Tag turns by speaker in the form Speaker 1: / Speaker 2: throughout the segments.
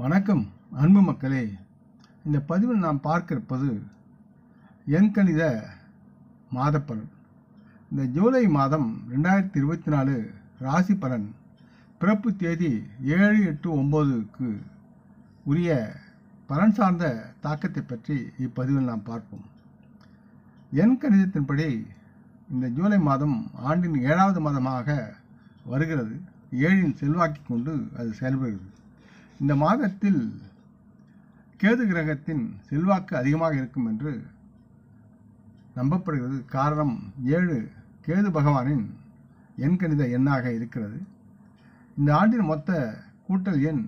Speaker 1: வணக்கம் அன்பு மக்களே. இந்த பதிவில் நாம் பார்க்க இருப்பது எண்கணித மாதப்பலன். இந்த ஜூலை மாதம் ரெண்டாயிரத்தி இருபத்தி நாலு ராசி பலன் பிறப்பு தேதி ஏழு எட்டு ஒம்போதுக்கு உரிய பலன் சார்ந்த தாக்கத்தை பற்றி இப்பதிவில் நாம் பார்ப்போம். எண் கணிதத்தின்படி இந்த ஜூலை மாதம் ஆண்டின் ஏழாவது மாதமாக வருகிறது. ஏழின் செல்வாக்கி கொண்டு அது செயல்படுகிறது. இந்த மாதத்தில் கேது கிரகத்தின் செல்வாக்கு அதிகமாக இருக்கும் என்று நம்பப்படுகிறது. காரணம் ஏழு கேது பகவானின் எண்கணித எண்ணாக இருக்கிறது. இந்த ஆண்டின் மொத்த கூட்டல் எண்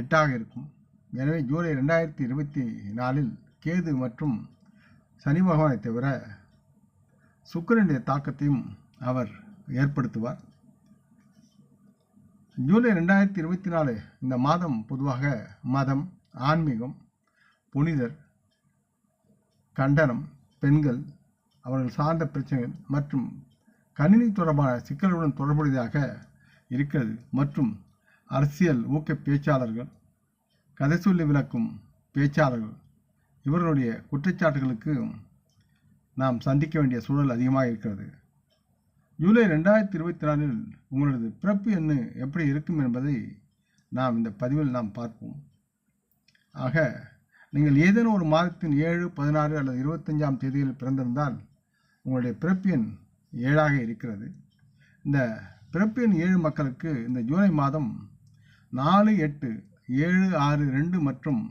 Speaker 1: எட்டாக இருக்கும். எனவே ஜூலை ரெண்டாயிரத்தி இருபத்தி நாலில் கேது மற்றும் சனி பகவானை தவிர சுக்கரனுடைய தாக்கத்தையும் அவர் ஏற்படுத்துவார். ஜூலை ரெண்டாயிரத்தி இருபத்தி நாலு இந்த மாதம் பொதுவாக மதம் ஆன்மீகம் புனிதர் கண்டனம் பெண்கள் அவர்கள் சார்ந்த பிரச்சனைகள் மற்றும் கணினி தொடர்பான சிக்கல்களுடன் தொடர்புடையதாக இருக்கிறது. மற்றும் அரசியல் ஊக்க பேச்சாளர்கள் கதை சொல்லி விளக்கும் பேச்சாளர்கள் இவர்களுடைய குற்றச்சாட்டுகளுக்கு நாம் சந்திக்க வேண்டிய சூழல் அதிகமாக இருக்கிறது. ஜூலை ரெண்டாயிரத்தி இருபத்தி நாலில் உங்களது பிறப்பு எண்ணு எப்படி இருக்கும் என்பதை நாம் இந்த பதிவில் நாம் பார்ப்போம். ஆக நீங்கள் ஏதேனும் ஒரு மாதத்தின் ஏழு பதினாறு அல்லது இருபத்தஞ்சாம் தேதியில் பிறந்திருந்தால் உங்களுடைய பிறப்பு எண் ஏழாக இருக்கிறது. இந்த பிறப்பு எண் ஏழு மக்களுக்கு இந்த ஜூலை மாதம் நாலு எட்டு ஏழு ஆறு ரெண்டு மற்றும்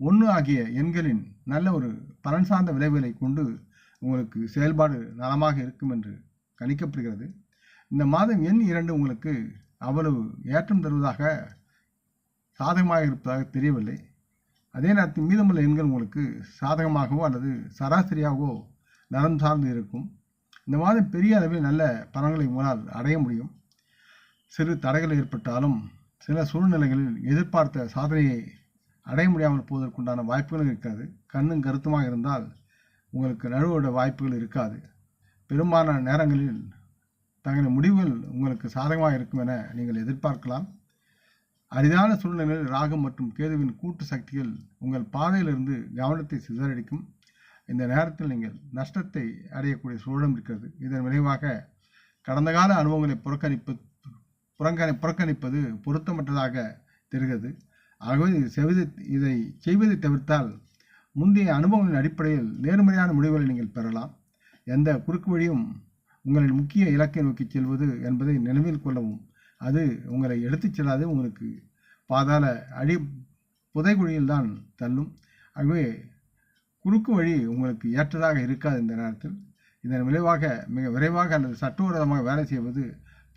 Speaker 1: ஒன்று ஆகிய எண்களின் நல்ல ஒரு பலன் சார்ந்த விளைவுகளை கொண்டு உங்களுக்கு செயல்பாடு நலமாக இருக்கும் என்று கணிக்கப்படுகிறது. இந்த மாதம் எண் இரண்டு உங்களுக்கு அவ்வளவு ஏற்றம் தருவதாக சாதகமாக இருப்பதாக தெரியவில்லை. அதே நேரத்தில் மீதமுள்ள எண்கள் உங்களுக்கு சாதகமாகவோ அல்லது சராசரியாகவோ நலம் சார்ந்து இருக்கும். இந்த மாதம் பெரிய அளவில் நல்ல பலன்களை உங்களால் அடைய முடியும். சிறு தடைகள் ஏற்பட்டாலும் சில சூழ்நிலைகளில் எதிர்பார்த்த சாதனையை அடைய முடியாமல் போவதற்குண்டான வாய்ப்புகள் இருக்காது கண்ணும் கருத்துமாக இருந்தால் உங்களுக்கு நழுவோட வாய்ப்புகள் இருக்காது. பெரும்பாலான நேரங்களில் தங்களின் முடிவுகள் உங்களுக்கு சாதகமாக இருக்கும் என நீங்கள் எதிர்பார்க்கலாம். அரிதான சூழ்நிலையில் ராகம் மற்றும் கேதுவின் கூட்டு சக்திகள் உங்கள் பாதையிலிருந்து கவனத்தை சிதறடிக்கும். இந்த நேரத்தில் நீங்கள் நஷ்டத்தை அடையக்கூடிய சூழலும் இருக்கிறது. இதன் விளைவாக கடந்த கால அனுபவங்களை புறக்கணிப்பு புறங்கணி புறக்கணிப்பது பொருத்தமற்றதாக தெரிகிறது. ஆகவே இது செய்வது இதை செய்வதை தவிர்த்தால் முந்தைய அனுபவங்களின் அடிப்படையில் நேர்மறையான முடிவுகளை நீங்கள் பெறலாம். எந்த குறுக்கு வழியும் உங்களின் முக்கிய இலக்கை நோக்கி செல்வது என்பதை நினைவில் கொள்ளவும். அது உங்களை எடுத்துச் செல்லாது உங்களுக்கு பாதாள அடி புதைகுழியில் தான் தள்ளும். ஆகவே குறுக்கு வழி உங்களுக்கு ஏற்றதாக இருக்காது இந்த நேரத்தில். இதன் விளைவாக மிக விரைவாக அல்லது சட்டவிரோதமாக வேலை செய்வது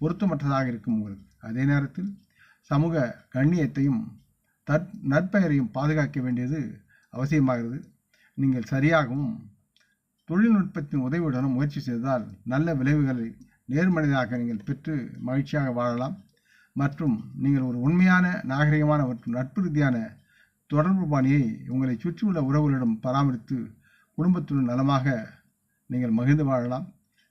Speaker 1: பொருத்தமற்றதாக இருக்கும் உங்களுக்கு. அதே நேரத்தில் சமூக கண்ணியத்தையும் தற் நற்பெயரையும் பாதுகாக்க வேண்டியது அவசியமாகிறது. நீங்கள் சரியாகவும் தொழில்நுட்பத்தின் உதவியுடனும் முயற்சி செய்தால் நல்ல விளைவுகளை நேர்மனிதாக நீங்கள் பெற்று மகிழ்ச்சியாக வாழலாம். மற்றும் நீங்கள் ஒரு உண்மையான நாகரிகமான மற்றும் நட்பு ரீதியான தொடர்பு பாணியை உங்களை சுற்றியுள்ள உறவுகளிடம் பராமரித்து குடும்பத்துடன் நலமாக நீங்கள் மகிழ்ந்து வாழலாம்.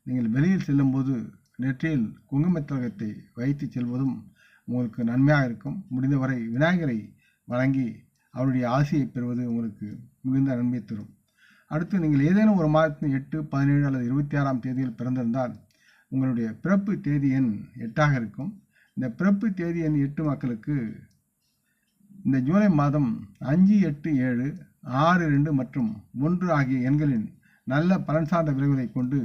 Speaker 1: நீங்கள் வெளியில் செல்லும்போது நெற்றியில் குங்குமத்தலகத்தை வைத்து செல்வதும் உங்களுக்கு நன்மையாக இருக்கும். முடிந்தவரை விநாயகரை வழங்கி அவருடைய ஆசையை பெறுவது உங்களுக்கு மிகுந்த நன்மை தரும். அடுத்து நீங்கள் ஏதேனும் ஒரு மாதத்தின் எட்டு பதினேழு அல்லது இருபத்தி ஆறாம் தேதியில் பிறந்திருந்தால் உங்களுடைய பிறப்பு தேதி எண் எட்டாக இருக்கும். இந்த பிறப்பு தேதி எண் எட்டு மக்களுக்கு இந்த ஜூலை மாதம் அஞ்சு எட்டு ஏழு ஆறு ரெண்டு மற்றும் ஒன்று ஆகிய எண்களின் நல்ல பலன் சார்ந்த விளைவுகளை கொண்டு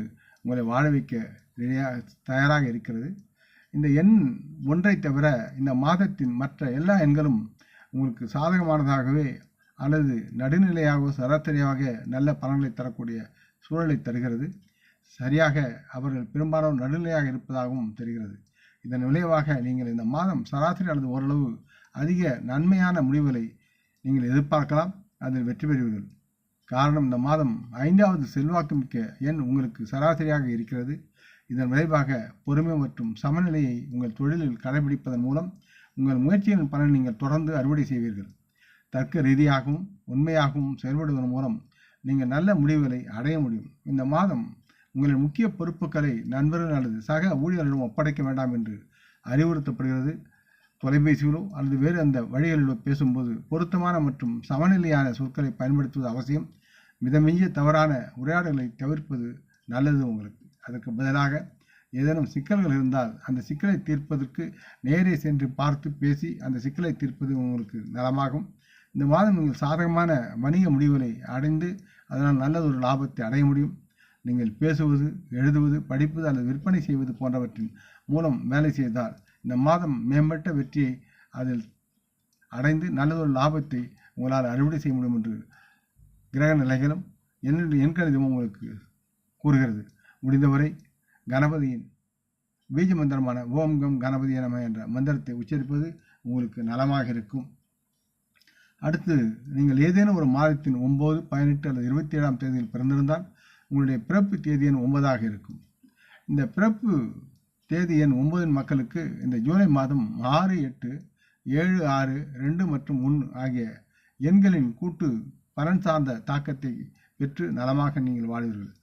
Speaker 1: உங்களை வாழ வைக்க ரெடியாக தயாராக இருக்கிறது. இந்த எண் ஒன்றை தவிர இந்த மாதத்தின் மற்ற எல்லா எண்களும் உங்களுக்கு சாதகமானதாகவே அல்லது நடுநிலையாகவோ சராசரியாக நல்ல பலன்களை தரக்கூடிய சூழலை தருகிறது. சரியாக அவர்கள் பெரும்பாலும் நடுநிலையாக இருப்பதாகவும் தெரிகிறது. இதன் விளைவாக நீங்கள் இந்த மாதம் சராசரி அல்லது ஓரளவு அதிக நன்மையான முடிவுகளை நீங்கள் எதிர்பார்க்கலாம். அதில் வெற்றி பெறுவீர்கள். காரணம் இந்த மாதம் ஐந்தாவது செல்வாக்கு மிக்க எண் உங்களுக்கு சராசரியாக இருக்கிறது. இதன் விளைவாக பொறுமை மற்றும் சமநிலையை உங்கள் தொழிலில் கடைபிடிப்பதன் மூலம் உங்கள் முயற்சியின் பலன் நீங்கள் தொடர்ந்து அறுவடை செய்வீர்கள். தர்க்க ரீதியாகவும் உண்மையாகவும் செயல்படுவதன் மூலம் நீங்கள் நல்ல முடிவுகளை அடைய முடியும். இந்த மாதம் உங்களின் முக்கிய பொறுப்புகளை நண்பர்கள் அல்லது சக ஊழியர்களிடம் ஒப்படைக்க வேண்டாம் என்று அறிவுறுத்தப்படுகிறது. தொலைபேசியிலோ அல்லது வேறு அந்த வழிகளிலோ பேசும்போது பொருத்தமான மற்றும் சமநிலையான சொற்களை பயன்படுத்துவது அவசியம். மிதமிஞ்சிய தவறான உரையாடல்களை தவிர்ப்பது நல்லது உங்களுக்கு. அதற்கு பதிலாக ஏதேனும் சிக்கல்கள் இருந்தால் அந்த சிக்கலை தீர்ப்பதற்கு நேரே சென்று பார்த்து பேசி அந்த சிக்கலை தீர்ப்பது உங்களுக்கு நலமாகும். இந்த மாதம் நீங்கள் சாதகமான வணிக முடிவுகளை அடைந்து அதனால் நல்லதொரு லாபத்தை அடைய முடியும். நீங்கள் பேசுவது எழுதுவது படிப்பது அல்லது விற்பனை செய்வது போன்றவற்றின் மூலம் வேலை செய்தால் இந்த மாதம் மேம்பட்ட வெற்றியை அதில் அடைந்து நல்லதொரு லாபத்தை உங்களால் அறுவடை செய்ய முடியும் என்று கிரக நிலைகளும் என்னுடைய எண்கணிதமும் உங்களுக்கு கூறுகிறது. முடிந்தவரை கணபதியின் பீஜ மந்திரமான ஓம் கம் கணபதி நம என்ற மந்திரத்தை உச்சரிப்பது உங்களுக்கு நலமாக இருக்கும். அடுத்து நீங்கள் ஏதேனும் ஒரு மாதத்தின் ஒம்பது பதினெட்டு அல்லது இருபத்தி ஏழாம் தேதியில் பிறந்திருந்தால் உங்களுடைய பிறப்பு தேதி எண் ஒன்பதாக இருக்கும். இந்த பிறப்பு தேதி எண் ஒன்பதின் மக்களுக்கு இந்த ஜூலை மாதம் ஆறு எட்டு ஏழு ஆறு ரெண்டு மற்றும் ஒன்று ஆகிய எண்களின் கூட்டு பலன் சார்ந்த தாக்கத்தை பெற்று நலமாக நீங்கள் வாழ்வீர்கள்.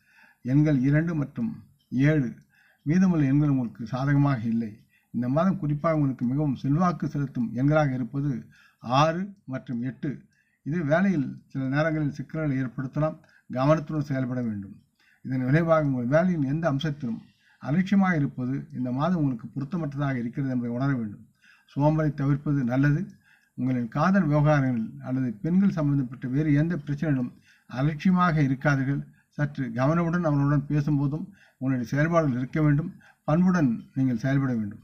Speaker 1: எண்கள் இரண்டு மற்றும் ஏழு மீதமுள்ள எண்கள் உங்களுக்கு சாதகமாக இல்லை. இந்த மாதம் குறிப்பாக உங்களுக்கு மிகவும் செல்வாக்கு செலுத்தும் எண்களாக இருப்பது ஆறு மற்றும் எட்டு. இது வேலையில் சில நேரங்களில் சிக்கல்களை ஏற்படுத்தலாம் கவனத்துடன் செயல்பட வேண்டும். இதன் விளைவாக உங்கள் வேலையின் எந்த அம்சத்திலும் அலட்சியமாக இருப்பது இந்த மாதம் உங்களுக்கு பொருத்தமற்றதாக இருக்கிறது என்பதை உணர வேண்டும். சோம்பலை தவிர்ப்பது நல்லது. உங்களின் காதல் விவகாரங்களில் அல்லது பெண்கள் சம்பந்தப்பட்ட வேறு எந்த பிரச்சனையிலும் அலட்சியமாக இருக்காதீர்கள். சற்று கவனமுடன் அவர்களுடன் பேசும்போதும் உங்களுடைய செயல்பாடுகள் இருக்க வேண்டும். பண்புடன் நீங்கள் செயல்பட வேண்டும்.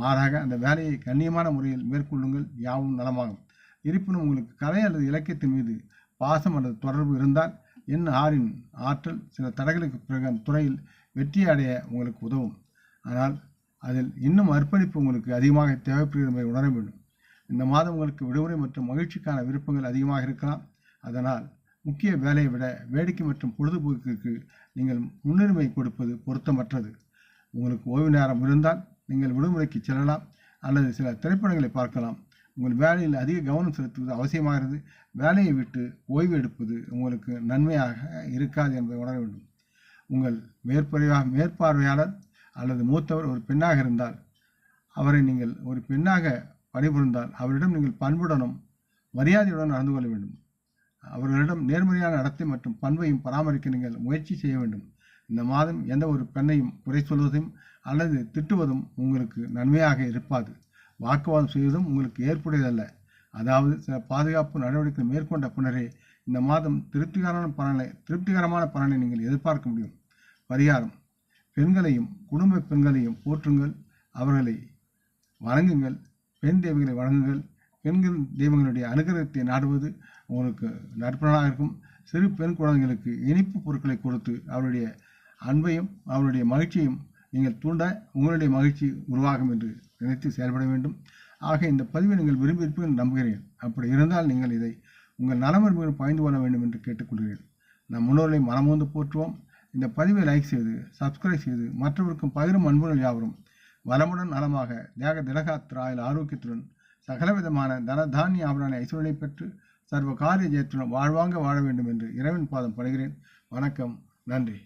Speaker 1: மாறாக அந்த வேலையை கண்ணியமான முறையில் மேற்கொள்ளுங்கள் யாவும் நலமாகும். இருப்பினும் உங்களுக்கு கலை அல்லது இலக்கியத்தின் மீது பாசம் அல்லது தொடர்பு இருந்தால் என் ஆறின் ஆற்றல் சில தடைகளுக்கு பிறகு அந்த துறையில் வெற்றி அடைய உங்களுக்கு உதவும். ஆனால் அதில் இன்னும் அர்ப்பணிப்பு உங்களுக்கு அதிகமாக தேவைப்படுகிற என்பதை உணர வேண்டும். இந்த மாதம் உங்களுக்கு விடுமுறை மற்றும் மகிழ்ச்சிக்கான விருப்பங்கள் அதிகமாக இருக்கலாம். அதனால் முக்கிய வேலையை விட வேடிக்கை மற்றும் பொழுதுபோக்கிற்கு நீங்கள் முன்னுரிமை கொடுப்பது பொருத்தமற்றது. உங்களுக்கு ஓய்வு நேரம் இருந்தால் நீங்கள் விடுமுறைக்கு செல்லலாம் அல்லது சில திரைப்படங்களை பார்க்கலாம். உங்கள் வேலையில் அதிக கவனம் செலுத்துவது அவசியமாகிறது. வேலையை விட்டு ஓய்வு எடுப்பது உங்களுக்கு நன்மையாக இருக்காது என்பதை உணர வேண்டும். உங்கள் மேற்பறையாக மேற்பார்வையாளர் அல்லது மூத்தவர் ஒரு பெண்ணாக இருந்தால் அவரை நீங்கள் ஒரு பெண்ணாக பணிபுரிந்தால் அவரிடம் நீங்கள் பண்புடனும் மரியாதையுடன் நடந்து கொள்ள வேண்டும். அவர்களிடம் நேர்மறையான நடத்தை மற்றும் பண்பையும் பராமரிக்க நீங்கள் முயற்சி செய்ய வேண்டும். இந்த மாதம் எந்த ஒரு பெண்ணையும் குறை சொல்வதையும் அல்லது திட்டுவதும் உங்களுக்கு நன்மையாக இருப்பாது. வாக்குவாதம் செய்வதும் உங்களுக்கு ஏற்புடையதல்ல. அதாவது சில பாதுகாப்பு நடவடிக்கைகள் மேற்கொண்ட பின்னரே இந்த மாதம் திருப்திகரமான பலனை திருப்திகரமான பலனை நீங்கள் எதிர்பார்க்க முடியும். பரிகாரம். பெண்களையும் குடும்ப பெண்களையும் போற்றுங்கள். அவர்களை வணங்குங்கள். பெண் தெய்வங்களை வணங்குங்கள். பெண்கள் தெய்வங்களுடைய அனுகிரகத்தை நாடுவது உங்களுக்கு நற்பலனாக இருக்கும். சிறு பெண் குழந்தைகளுக்கு இனிப்பு பொருட்களை கொடுத்து அவருடைய அன்பையும் அவருடைய மகிழ்ச்சியும் நீங்கள் தூண்ட உங்களுடைய மகிழ்ச்சி உருவாகும் என்று நினைத்து செயல்பட வேண்டும். ஆக இந்த பதிவை நீங்கள் விரும்பியிருப்பீர்கள் நம்புகிறேன். அப்படி இருந்தால் நீங்கள் இதை உங்கள் நலமருமையில் பயந்து கொள்ள வேண்டும் என்று கேட்டுக்கொள்கிறேன். நம் முன்னோர்களை மனமோந்து போற்றுவோம். இந்த பதிவை லைக் செய்து சப்ஸ்கிரைப் செய்து மற்றவருக்கும் பகிரும் அன்புகள் யாவரும் வளமுடன் நலமாக தேக திலகாத்திராயில் ஆரோக்கியத்துடன் சகலவிதமான தன தானிய ஆபரான ஐஸ்வர்யை பெற்று சர்வ காரிய ஜெயத்துடன் வாழ்வாங்க வாழ வேண்டும் என்று இறைவன் பாதம் படுகிறேன். வணக்கம். நன்றி.